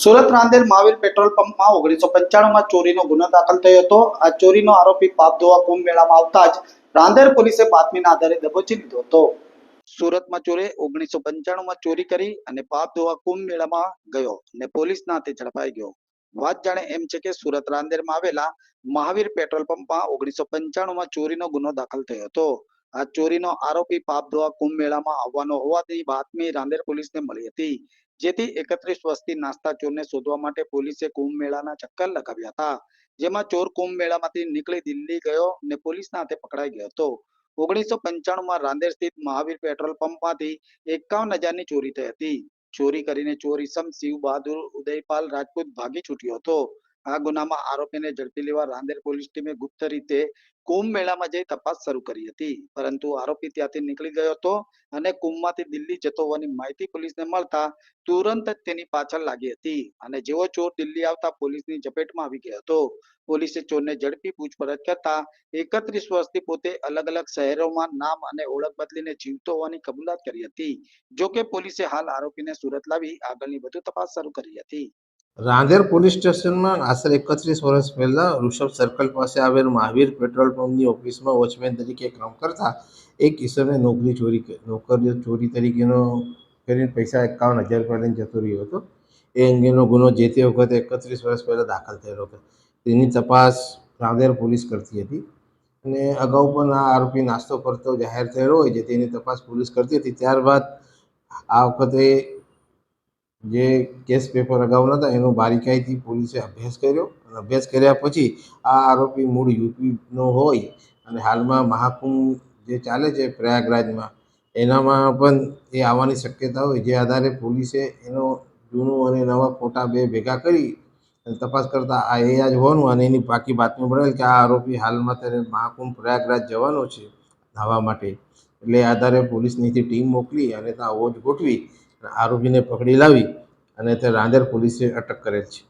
Surat Rander Mahavir petrol પંપમાં ઓગણીસો પંચાણુંમાં ચોરીનો ગુનો દાખલ થયો હતો. આ ચોરીનો આરોપી પાપ ધોવા કુંભ મેળામાં આવતા જ રાંદેર પોલીસે બાતમીના આધારે દબોચી લીધો હતો. સુરતમાં ચોરે ઓગણીસો પંચાણુંમાં ચોરી કરી અને પાપ ધોવા કુંભ મેળામાં ગયો અને પોલીસના હાથે ઝડપાઈ ગયો. વાત જાણે એમ છે કે સુરત રાંદેરમાં આવેલા મહાવીર પેટ્રોલ પંપમાં ઓગણીસો પંચાણુંમાં ચોરીનો ગુનો દાખલ થયો હતો. આ ચોરીનો આરોપી પાપ ધોવા કુંભ મેળામાં આવવાનો હોવાથી બાતમી રાંદેર પોલીસને મળી હતી. જેથી એકત્રીસ વસ્તી નાસ્તા ચોરને શોધવા માટે પોલીસે કુંભ મેળાના ચક્કર લગાવ્યા હતા. જેમાં ચોર કુંભ મેળામાંથી નીકળી દિલ્હી ગયો અને પોલીસના હાથે પકડાઈ ગયો હતો. ઓગણીસો પંચાણુંમાં રાંદેર સ્થિત મહાવીર પેટ્રોલ પંપમાંથી એકાવન હજારની ચોરી થઈ હતી. ચોરી કરીને ચોર ઇસમ શિવ બહાદુર ઉદયપાલ રાજપૂત ભાગી છૂટ્યો હતો. આ ગુનામાં આરોપીને ઝડપી લેવા રાંદેર પોલીસ ટીમે ગુપ્ત રીતે કુંભ મેળામાં જઈ તપાસ શરૂ કરી હતી. પરંતુ આરોપી ત્યાંથી નીકળી ગયો હતો અને કુંભમાંથી દિલ્હી જતો હોવાની માહિતી પોલીસને મળતા તુરંત જ તેની પાછળ લાગી હતી અને જેવો ચોર દિલ્હી આવતા પોલીસની ઝપેટમાં આવી ગયો હતો. પોલીસે ચોરને ઝડપી પૂછપરછ કરતા એકત્રીસ વર્ષથી પોતે અલગ અલગ શહેરોમાં નામ અને ઓળખ બદલીને જીવતો હોવાની કબૂલાત કરી હતી. જોકે પોલીસે હાલ આરોપીને સુરત લાવી આગળની વધુ તપાસ શરૂ કરી હતી. રાંદેર પોલીસ સ્ટેશનમાં આશરે એકત્રીસ વર્ષ પહેલા ઋષભ સર્કલ પાસે આવેલ મહાવીર પેટ્રોલ પંપની ઓફિસમાં વોચમેન તરીકે કામ કરતા એક કિશોરને નોકરી ચોરી કરી- નોકરીઓ ચોરી તરીકેનો કરીને પૈસા એકાવન હજાર રૂપિયા લઈને જતો રહ્યો હતો. એ અંગેનો ગુનો જે તે વખતે એકત્રીસ વર્ષ પહેલાં દાખલ થયેલો હતો. તેની તપાસ રાંદેર પોલીસ કરતી હતી અને અગાઉ પણ આ આરોપી નાસ્તો કરતો જાહેર થયેલો હોય છે તેની તપાસ પોલીસ કરતી હતી. ત્યારબાદ આ વખતે જે કેસ પેપર અગાઉના હતા એનો બારીકાઈથી પોલીસે અભ્યાસ કર્યો. અને અભ્યાસ કર્યા પછી આ આરોપી મૂળ યુપીનો હોય અને હાલમાં મહાકુંભ જે ચાલે છે પ્રયાગરાજમાં, એનામાં પણ એ આવવાની શક્યતા હોય. જે આધારે પોલીસે એનો જૂનું અને નવા ફોટા બે ભેગા કરી અને તપાસ કરતા આ એ જ હોવાનું અને એની બાકી બાતમી મળેલ કે આ આરોપી હાલમાં ત્યારે મહાકુંભ પ્રયાગરાજ જવાનો છે નાહવા માટે. એટલે આધારે પોલીસની ટીમ મોકલી અને ત્યાં ઓજ ગોઠવી આરોપીને પકડી લાવી અને તે રાંદેર પોલીસે અટક કરેલ છે.